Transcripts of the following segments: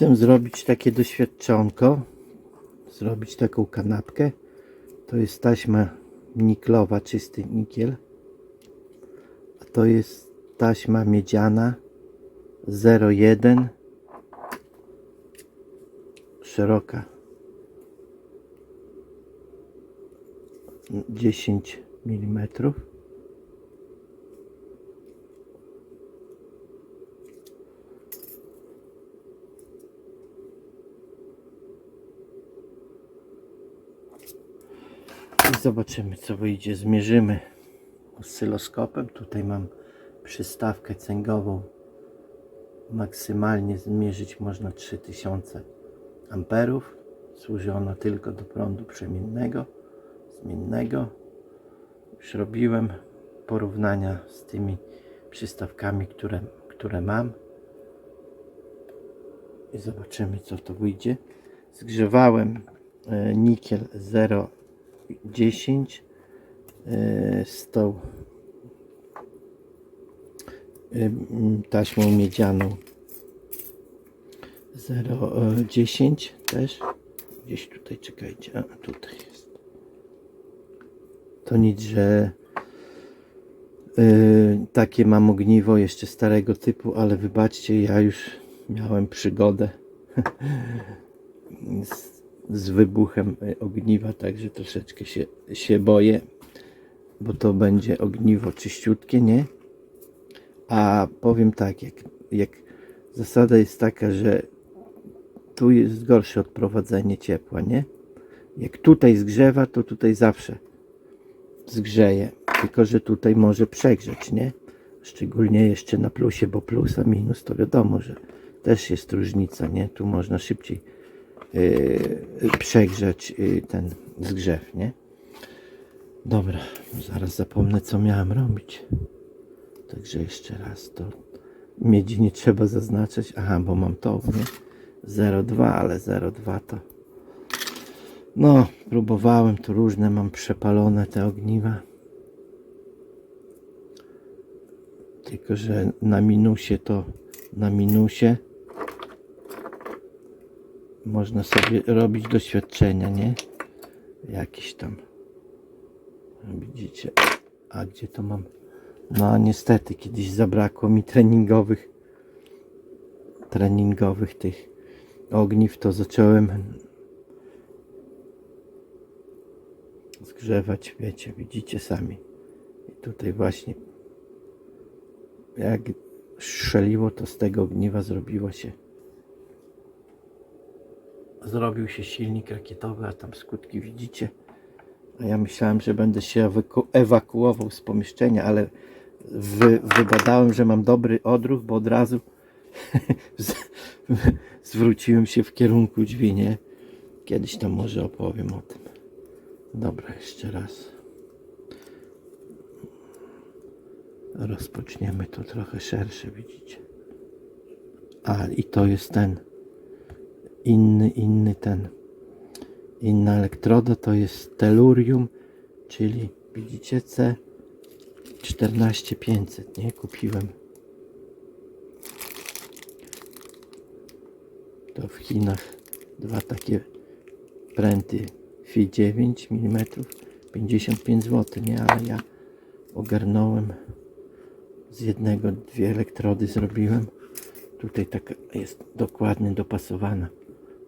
Chcę zrobić takie doświadczonko, zrobić taką kanapkę. To jest taśma niklowa, czysty nikiel. A to jest taśma miedziana 01 szeroka 10 mm. zobaczymy co wyjdzie. Zmierzymy oscyloskopem. Tutaj mam przystawkę cęgową. Maksymalnie zmierzyć można 3000 amperów. Służy ona tylko do prądu przemiennego, zmiennego. Już robiłem porównania z tymi przystawkami, które, które mam. I zobaczymy co to wyjdzie. Zgrzewałem e, nikiel 0 10 z tą taśmą miedzianą. 0,10 e, też. Gdzieś tutaj czekajcie, a tutaj jest. To nic, że Yy, takie mam ogniwo jeszcze starego typu, ale wybaczcie, ja już miałem przygodę. Z z wybuchem y, ogniwa, także troszeczkę się, się boję, bo to będzie ogniwo czyściutkie, nie? A powiem tak, jak, jak zasada jest taka, że tu jest gorsze odprowadzenie ciepła, nie? Jak tutaj zgrzewa, to tutaj zawsze zgrzeje. Tylko, że tutaj może przegrzeć, nie? Szczególnie jeszcze na plusie, bo plus a minus to wiadomo, że też jest różnica, nie? Tu można szybciej przegrzać yy, ten zgrzew, nie? Dobra, zaraz zapomnę co miałem robić. Także jeszcze raz to miedzi nie trzeba zaznaczać. Aha, bo mam to, nie? 0,2, ale 0,2 to no, próbowałem tu różne, mam przepalone te ogniwa. Tylko, że na minusie to na minusie można sobie robić doświadczenia, nie? Jakieś tam. Widzicie? A gdzie to mam? No niestety, kiedyś zabrakło mi treningowych treningowych tych ogniw, to zacząłem zgrzewać, wiecie, widzicie sami. I tutaj właśnie jak strzeliło, to z tego ogniwa zrobiło się zrobił się silnik rakietowy, a tam skutki widzicie. A ja myślałem, że będę się ewaku- ewakuował z pomieszczenia, ale wy, wybadałem, że mam dobry odruch, bo od razu zwróciłem się w kierunku drzwi, nie? Kiedyś tam może opowiem o tym. Dobra, jeszcze raz. Rozpoczniemy to trochę szersze, widzicie. A, i to jest ten inny, inny ten. Inna elektroda to jest tellurium, czyli widzicie C 14500, nie? Kupiłem. To w Chinach dwa takie pręty Fi 9 mm 55 zł, nie? Ale ja ogarnąłem z jednego dwie elektrody zrobiłem. Tutaj taka jest dokładnie dopasowana.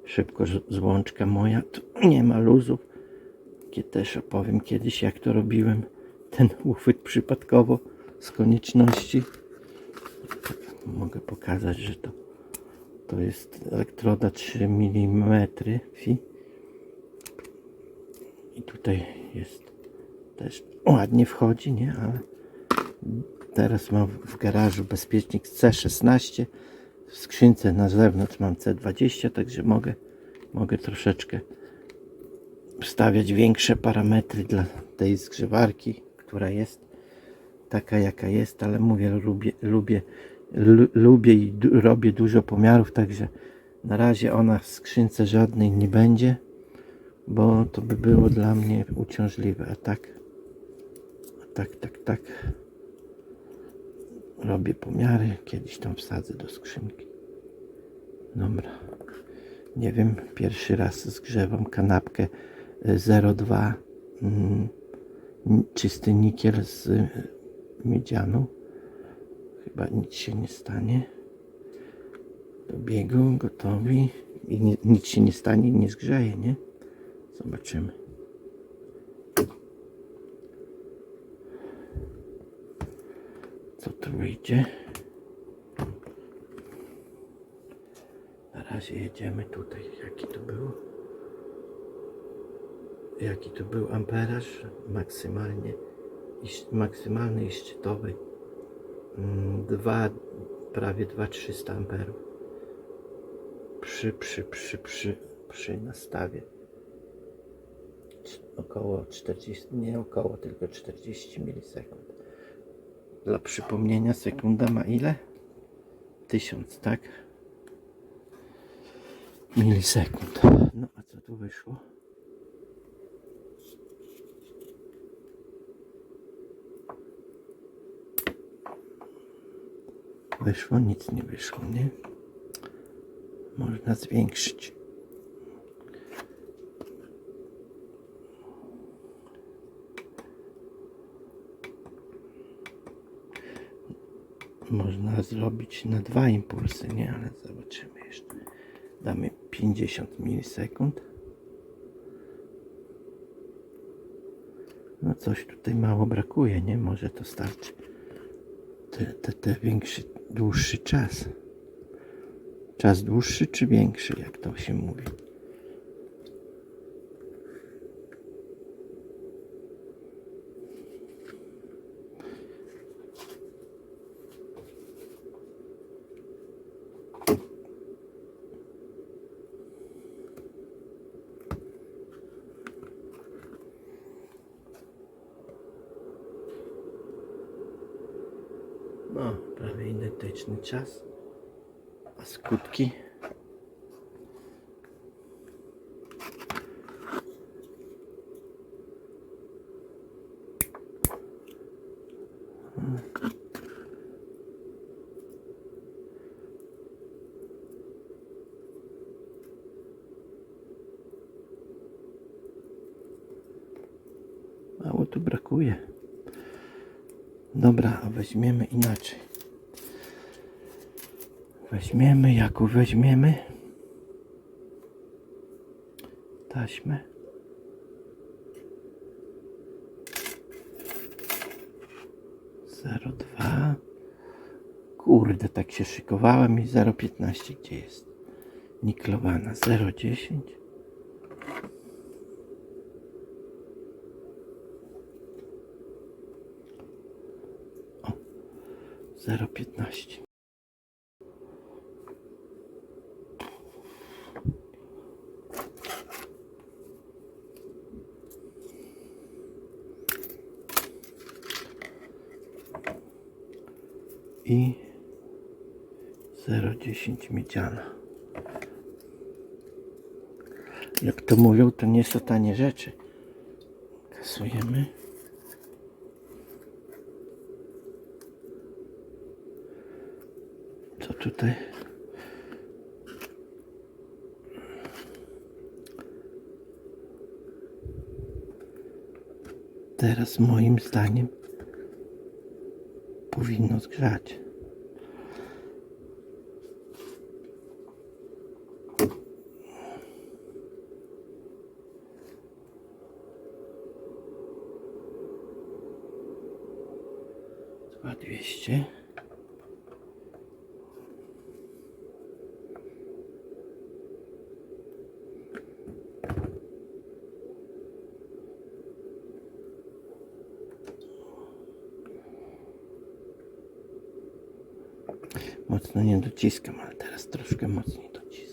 Szybko złączka moja. Tu nie ma luzów. Kie- Też opowiem kiedyś jak to robiłem. Ten uchwyt przypadkowo z konieczności. Mogę pokazać, że to, to jest elektroda 3 mm Fi. I tutaj jest też ładnie wchodzi, nie? Ale teraz mam w garażu bezpiecznik C16. W skrzynce na zewnątrz mam C20, także mogę, mogę troszeczkę wstawiać większe parametry dla tej zgrzewarki, która jest taka jaka jest, ale mówię, lubię, lubię, lu, lubię i robię dużo pomiarów, także na razie ona w skrzynce żadnej nie będzie, bo to by było dla mnie uciążliwe, a tak, a tak, tak, tak robię pomiary, kiedyś tam wsadzę do skrzynki. Dobra. Nie wiem, pierwszy raz zgrzewam kanapkę y, 02 mm, n- czysty nikiel z y, miedzianą. Chyba nic się nie stanie. Do biegu, gotowi. I nic się nie stanie nie zgrzeje, nie? Zobaczymy. Co tu wyjdzie? Na razie jedziemy tutaj. Jaki to był? Jaki to był amperaż? Maksymalnie, maksymalny i szczytowy. Mm, Dwa, prawie 2300 amperów. Przy, przy, przy, przy, przy nastawie. Około 40, nie około, tylko 40 milisekund. Dla przypomnienia, sekunda ma ile? 1000, tak? Milisekund. No a co tu wyszło? Wyszło, nic nie wyszło, nie? Można zwiększyć. Można zrobić na dwa impulsy, nie? Ale zobaczymy jeszcze. Damy 50 milisekund. No coś tutaj mało brakuje, nie? Może to starczy. Te, te, te większy, dłuższy czas. Czas dłuższy czy większy, jak to się mówi? No, prawie identyczny czas. A skutki? Mało tu brakuje. Dobra, weźmiemy inaczej. Weźmiemy, jaką weźmiemy? Taśmę. Zero dwa. Kurde, tak się szykowałem i 0,15 gdzie jest? Niklowana 0,10. O, 0,15. I 0,10 miedziana. Jak to mówią, to nie są tanie rzeczy. Kasujemy. Co tutaj? Teraz moim zdaniem powinno zgrzać. Dwa dwieście. Mocno nie dociskam, ale teraz troszkę mocniej docisnę.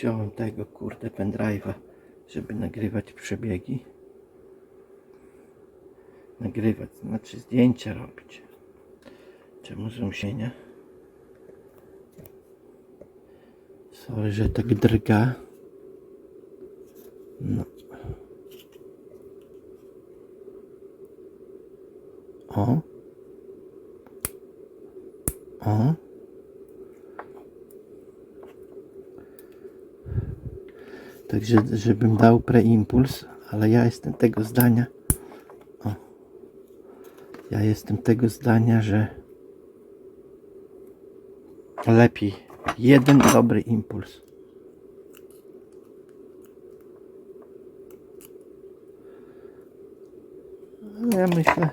wziąłem tego kurde pendrive'a, żeby nagrywać przebiegi. Nagrywać, znaczy zdjęcia robić. Czemu zrusienia? Sorry, że tak drga. No. O. O. Także, żebym dał preimpuls, ale ja jestem tego zdania. O, ja jestem tego zdania, że lepiej jeden dobry impuls. Ale ja myślę,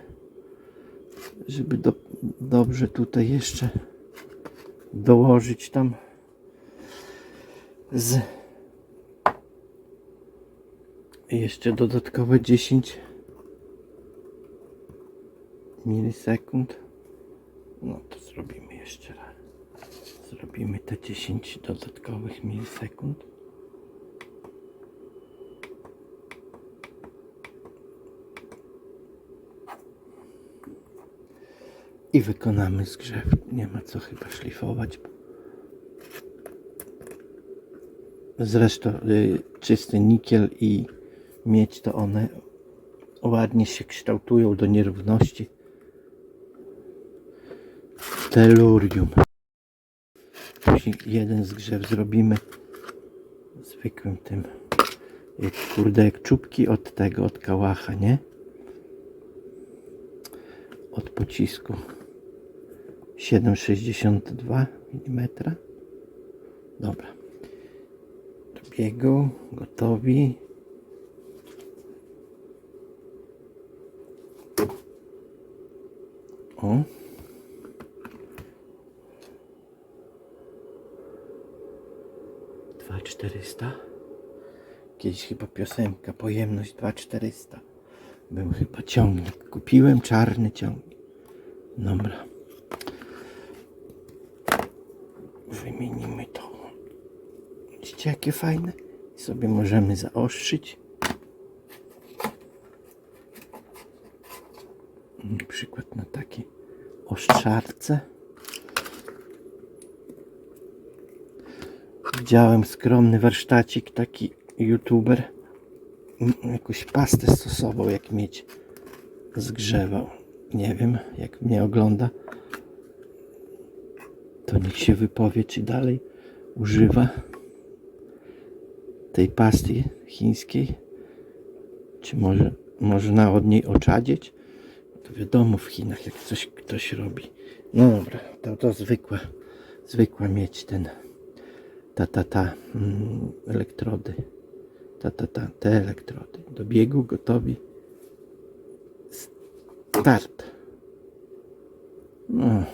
żeby do, dobrze tutaj jeszcze dołożyć tam z jeszcze dodatkowe 10 milisekund. No to zrobimy jeszcze raz. Zrobimy te 10 dodatkowych milisekund. I wykonamy zgrzew. Nie ma co chyba szlifować. Zresztą y, czysty nikiel i miedź to one ładnie się kształtują do nierówności. Telurium. Później jeden zgrzew zrobimy zwykłym tym. Jak, kurde, jak czubki od tego, od kałacha, nie? Od pocisku. 7,62 mm. Dobra. Do biegu, gotowi. 2400. Kiedyś chyba piosenka, pojemność 2400. Był chyba ciągnik. Kupiłem czarny ciągnik. Dobra. Wymienimy to. Widzicie jakie fajne? I sobie możemy zaostrzyć. Na przykład na takiej ostrzarce. Widziałem skromny warsztacik, taki youtuber. Jakąś pastę stosował, jak mieć zgrzewał. Nie wiem, jak mnie ogląda, to niech się wypowie, czy dalej używa tej pasty chińskiej, czy może można od niej oczadzieć. To wiadomo w Chinach, jak coś ktoś robi. No dobra, to, to zwykła, zwykła mieć ten, ta, ta, ta, mm, elektrody. Ta, ta, ta, te elektrody. Do biegu gotowi. Start. No.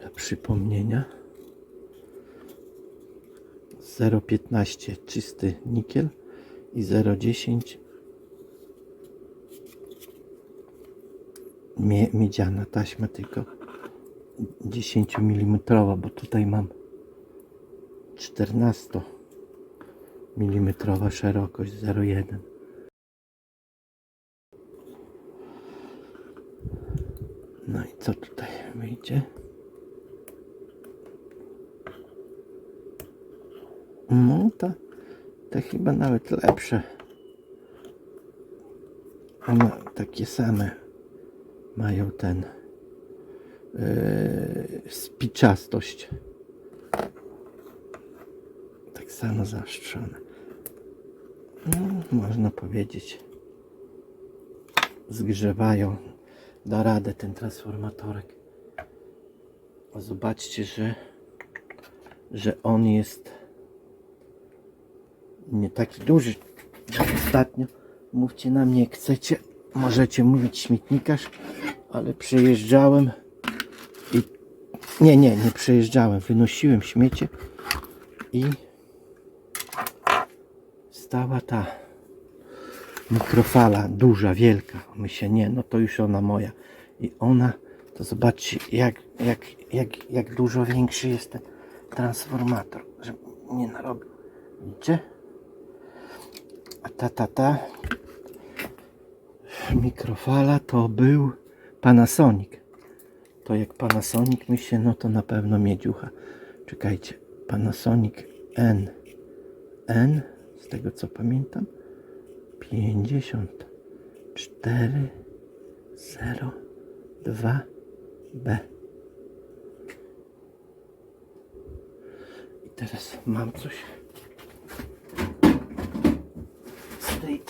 Dla przypomnienia 0,15 czysty nikiel i 0,10 mie miedziana taśma tylko 10 mm, bo tutaj mam 14 mm szerokość 0,1 No i co tutaj wyjdzie? No to, to chyba nawet lepsze. One takie same mają ten yy, spiczastość. Tak samo zaostrzone. No, można powiedzieć, zgrzewają. Da radę ten transformatorek. Zobaczcie, że, że on jest nie taki duży. Jak Ostatnio mówcie na mnie chcecie. Możecie mówić śmietnikarz, ale przejeżdżałem i nie, nie, nie przejeżdżałem. Wynosiłem śmiecie i stała ta mikrofala duża, wielka. Myślę, nie, no to już ona moja. I ona, to zobaczcie, jak, jak, jak, jak dużo większy jest ten transformator, żeby nie narobił. Widzicie? A ta, ta, ta mikrofala to był Panasonic. To jak Panasonic myślę, no to na pewno miedziucha. Czekajcie, Panasonic N. N, z tego co pamiętam, 50 4 0 2 B. I teraz mam coś z tej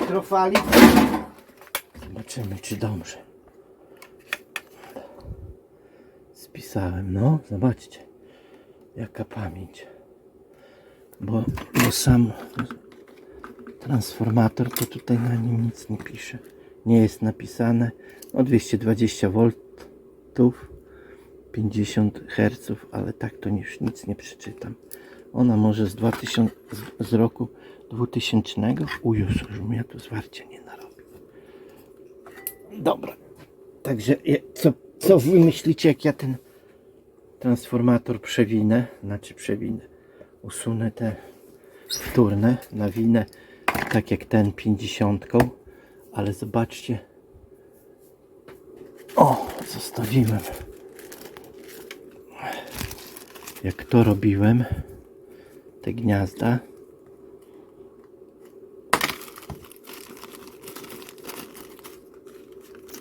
mikrofali. Zobaczymy, czy dobrze. Spisałem, no, zobaczcie, jaka pamięć. Bo, bo sam transformator to tutaj na nim nic nie pisze. Nie jest napisane. No 220 V, 50 Hz, ale tak to już nic nie przeczytam. Ona może z 2000, z, z roku 2000. U już, ja tu zwarcia nie narobił. Dobra. Także co, co wy myślicie, jak ja ten transformator przewinę? Znaczy przewinę. Usunę te wtórne, nawinę tak jak ten 50, ale zobaczcie. O, zostawiłem. Jak to robiłem, te gniazda.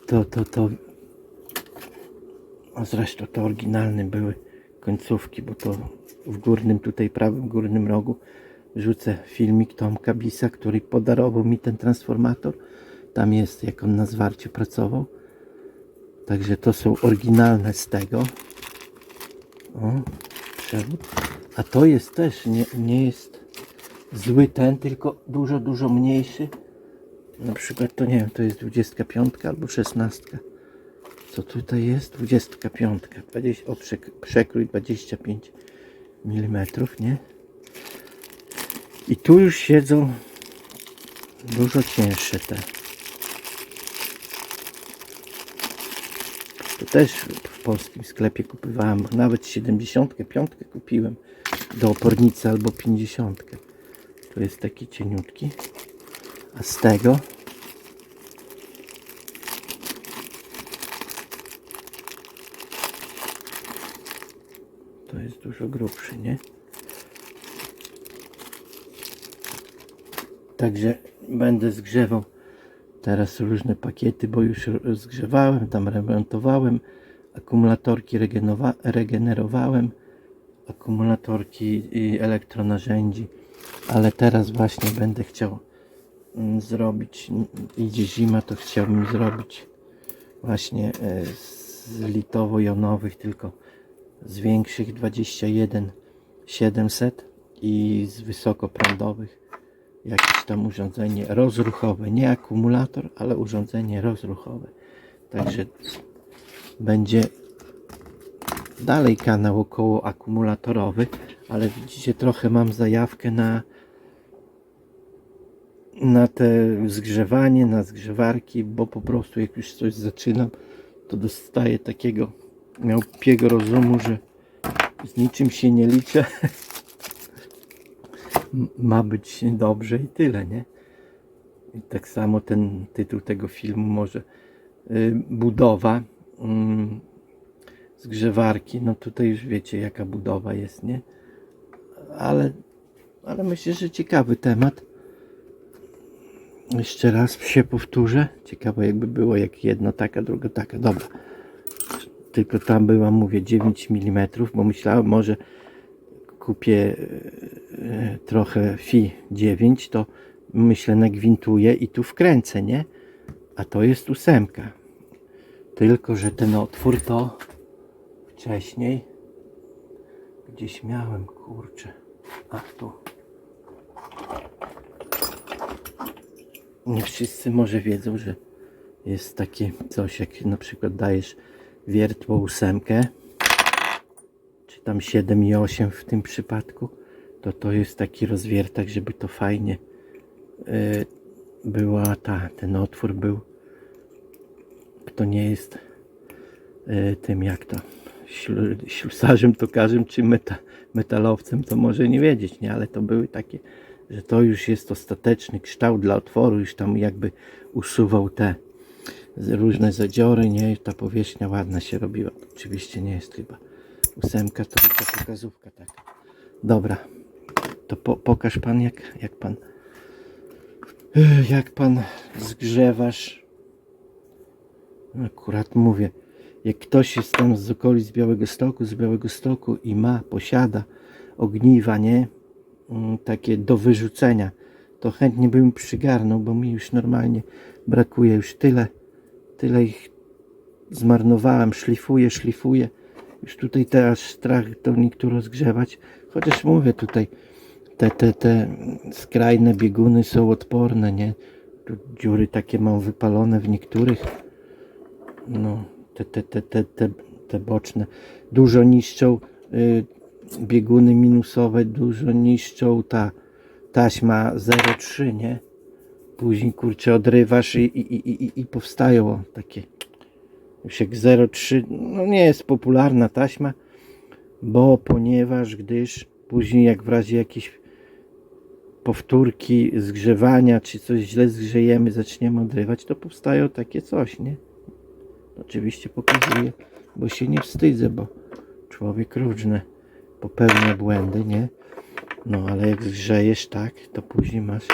To, to, to. A zresztą to oryginalne były końcówki, bo to w górnym, tutaj prawym górnym rogu wrzucę filmik Tomka Bisa, który podarował mi ten transformator. Tam jest, jak on na zwarciu pracował. Także to są oryginalne z tego. O, przewód. A to jest też, nie, nie jest zły ten, tylko dużo, dużo mniejszy. Na przykład to nie wiem, to jest 25 albo 16. Co tutaj jest? 25. 20, o, przek- przekrój 25 mm, nie? I tu już siedzą dużo cięższe te. To też w polskim sklepie kupowałem, nawet 75 kupiłem do opornicy albo 50. To jest taki cieniutki. A z tego to jest dużo grubszy, nie? Także będę zgrzewał teraz różne pakiety, bo już zgrzewałem, tam remontowałem, akumulatorki regenerowałem, akumulatorki i elektronarzędzi, ale teraz właśnie będę chciał mm, zrobić, mm, idzie zima, to chciałbym zrobić właśnie e, z litowo-jonowych, tylko z większych 21 700 i z wysokoprądowych jakieś tam urządzenie rozruchowe, nie akumulator, ale urządzenie rozruchowe. Także będzie dalej kanał około akumulatorowy, ale widzicie trochę mam zajawkę na na te zgrzewanie, na zgrzewarki, bo po prostu jak już coś zaczynam, to dostaję takiego miałpiego rozumu, że z niczym się nie liczę. Ma być dobrze i tyle, nie? I tak samo ten tytuł tego filmu może y, budowa mm, zgrzewarki, no tutaj już wiecie jaka budowa jest, nie? Ale, ale myślę, że ciekawy temat. Jeszcze raz się powtórzę. Ciekawe jakby było, jak jedna taka, druga taka. Dobra. Tylko tam była, mówię, 9 mm, bo myślałem, może kupię e, trochę Fi 9, to myślę, nagwintuję i tu wkręcę, nie? A to jest ósemka. Tylko, że ten otwór to wcześniej gdzieś miałem, kurczę. A tu. Nie wszyscy może wiedzą, że jest takie coś, jak na przykład dajesz wiertło ósemkę, czy tam 7 i 8 w tym przypadku, to to jest taki rozwiertak, żeby to fajnie y, była ta, ten otwór był. Kto nie jest y, tym jak to ślusarzem, tokarzem czy meta, metalowcem, to może nie wiedzieć, nie? Ale to były takie, że to już jest ostateczny kształt dla otworu, już tam jakby usuwał te różne zadziory, nie? Ta powierzchnia ładna się robiła. Oczywiście nie jest chyba ósemka, to tylko pokazówka taka. Dobra, to po, pokaż pan jak, jak pan Jak pan zgrzewasz, akurat mówię, jak ktoś jest tam z okolic Białego Stoku, z Białego Stoku i ma, posiada ogniwa, nie? Mm, Takie do wyrzucenia, to chętnie bym przygarnął, bo mi już normalnie brakuje już tyle, tyle ich zmarnowałem, szlifuję, szlifuję. Już tutaj teraz strach to niektóre rozgrzewać, chociaż mówię tutaj, te, te, te skrajne bieguny są odporne, nie? Tu dziury takie mam wypalone w niektórych. No, te, te, te, te, te, te boczne. Dużo niszczą y, bieguny minusowe, dużo niszczą ta taśma 0,3, nie? Później kurczę odrywasz i, i, i, i, i powstają takie już jak 0,3 no nie jest popularna taśma, bo ponieważ gdyż później jak w razie jakiejś powtórki zgrzewania, czy coś źle zgrzejemy, zaczniemy odrywać, to powstają takie coś, nie? Oczywiście pokazuję, bo się nie wstydzę, bo człowiek różne popełnia błędy, nie? No ale jak zgrzejesz tak, to później masz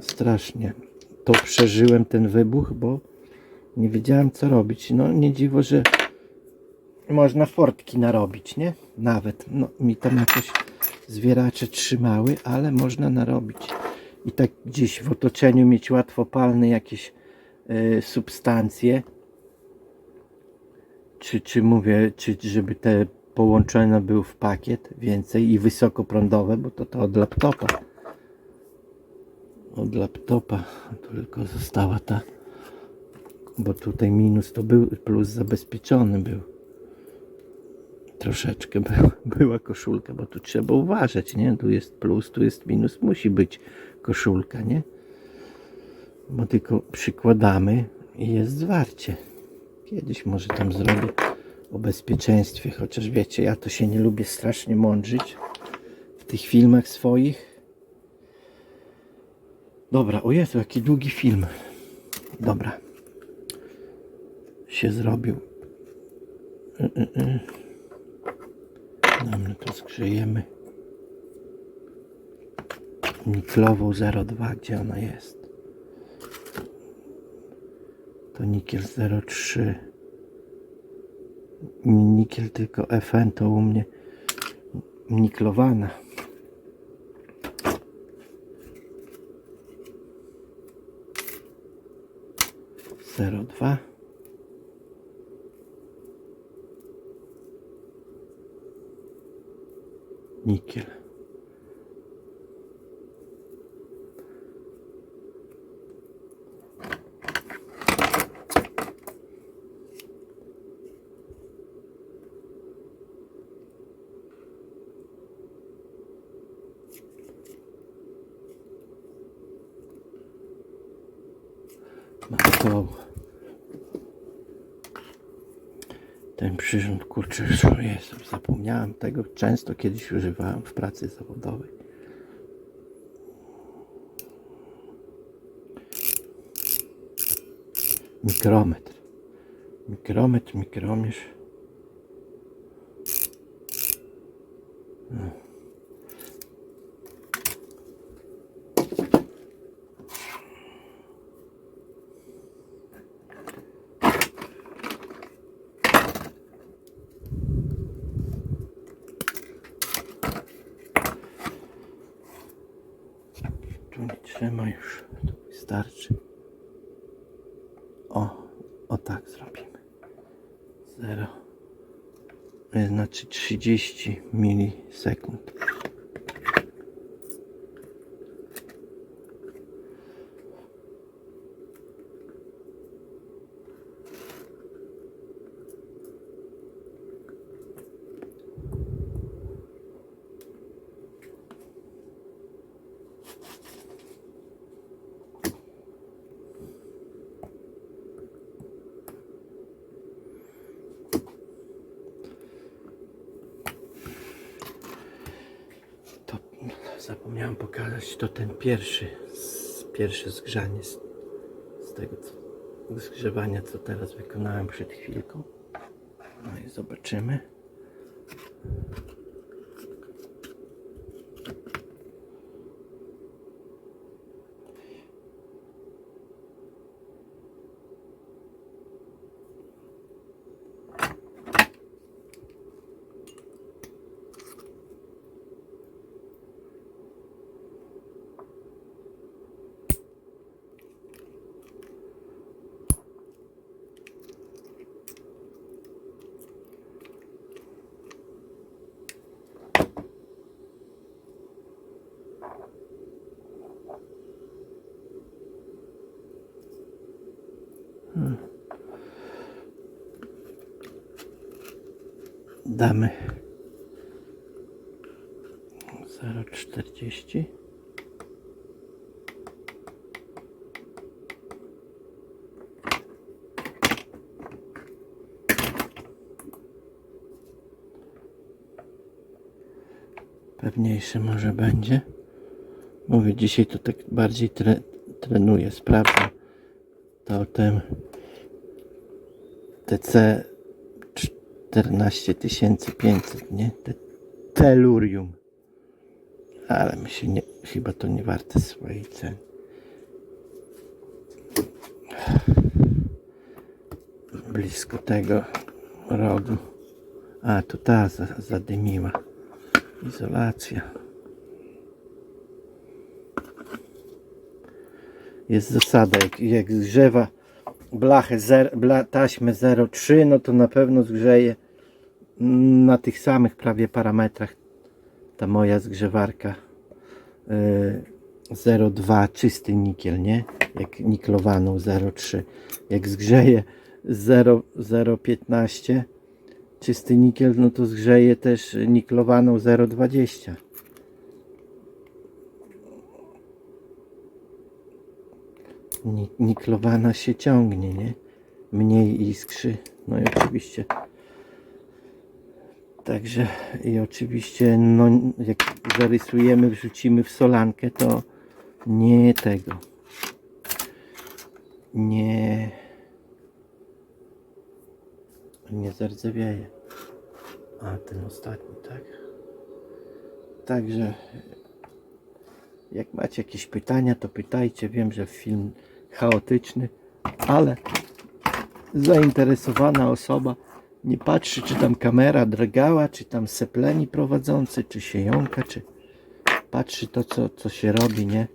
strasznie. To przeżyłem ten wybuch, bo nie wiedziałem co robić. No nie dziwo, że można fortki narobić, nie? Nawet. No mi tam jakoś zwieracze trzymały, ale można narobić. I tak gdzieś w otoczeniu mieć łatwopalne jakieś e, substancje. Czy, czy mówię, czy żeby te połączone były w pakiet więcej i wysokoprądowe, bo to to od laptopa. Od laptopa tylko została ta bo tutaj minus to był, plus zabezpieczony był. Troszeczkę był, była koszulka, bo tu trzeba uważać, nie? Tu jest plus, tu jest minus, musi być koszulka, nie? Bo tylko przykładamy i jest zwarcie. Kiedyś może tam zrobię o bezpieczeństwie, chociaż wiecie, ja to się nie lubię strasznie mądrzyć w tych filmach swoich. Dobra, o Jezu, jaki długi film. Dobra się zrobił. Y, y, y. To zgrzejemy. Niklową 02, gdzie ona jest? To nikiel 03. Nie nikiel, tylko FN to u mnie niklowana. Zero dwa. Nikiel. Mam przyrząd, kurczę, już jest, zapomniałem tego, często kiedyś używałem w pracy zawodowej. Mikrometr. Mikrometr, mikromierz. No. Tu nie trzyma już. To wystarczy. O, o tak zrobimy. 0. Znaczy 30 milisekund. To zapomniałem pokazać, to ten pierwszy, pierwsze zgrzanie z, z tego co, zgrzewania, co teraz wykonałem przed chwilką. No i zobaczymy. Damy 0,40 Pewniejsze może będzie. Mówię, dzisiaj to tak bardziej tre, trenuję, sprawdzam. To ten TC 14500, nie? Te, telurium. Ale mi się nie, chyba to nie warte swojej ceny. Blisko tego rogu. A, to ta za- zadymiła. Izolacja. Jest zasada, jak, jak zgrzewa blachę, zer, bla, taśmę 0,3, no to na pewno zgrzeje na tych samych prawie parametrach ta moja zgrzewarka yy, 0,2 czysty nikiel, nie? Jak niklowaną 0,3. Jak zgrzeje 0 0,15 czysty nikiel, no to zgrzeje też niklowaną 0,20. Ni- Niklowana się ciągnie, nie? Mniej iskrzy. No i oczywiście. Także i oczywiście, no jak zarysujemy, wrzucimy w solankę, to nie tego. Nie. Nie zardzewieje. A ten ostatni, tak. Także jak macie jakieś pytania, to pytajcie. Wiem, że film chaotyczny, ale zainteresowana osoba nie patrzy, czy tam kamera drgała, czy tam sepleni prowadzący, czy się jąka, czy patrzy to, co, co się robi, nie?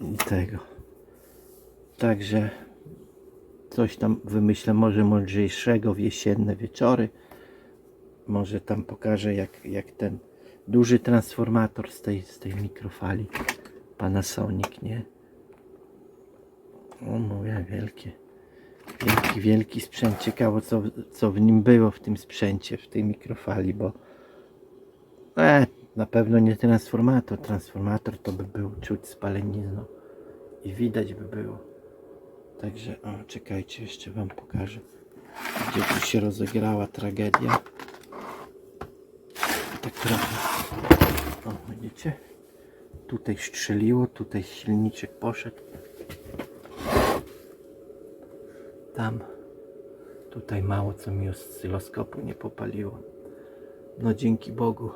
I tego. Także coś tam wymyślę, może mądrzejszego w jesienne wieczory. Może tam pokażę, jak, jak ten duży transformator z tej, z tej mikrofali Panasonic, nie? O, mówię, wielkie. Wielki, wielki sprzęt. Ciekawo, co, co w nim było w tym sprzęcie, w tej mikrofali, bo e, na pewno nie transformator. Transformator to by był czuć spalenizną i widać by było. Także, o, czekajcie, jeszcze Wam pokażę, gdzie tu się rozegrała tragedia. Tak trochę. O, widzicie? Tutaj strzeliło, tutaj silniczek poszedł. Tutaj mało co mi oscyloskopu nie popaliło. No dzięki Bogu.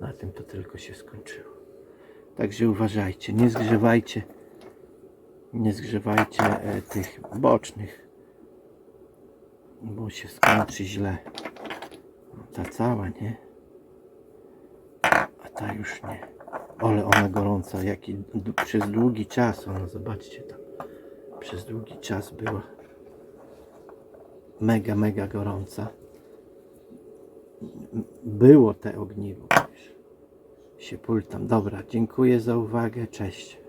Na tym to tylko się skończyło. Także uważajcie, nie zgrzewajcie. Nie zgrzewajcie e, tych bocznych. Bo się skończy źle. No, ta cała, nie? A ta już nie. Ale ona gorąca, jaki przez długi czas, ona zobaczcie tam, przez długi czas była mega, mega gorąca. Było te ogniwo. Się pultam. Dobra, dziękuję za uwagę, cześć.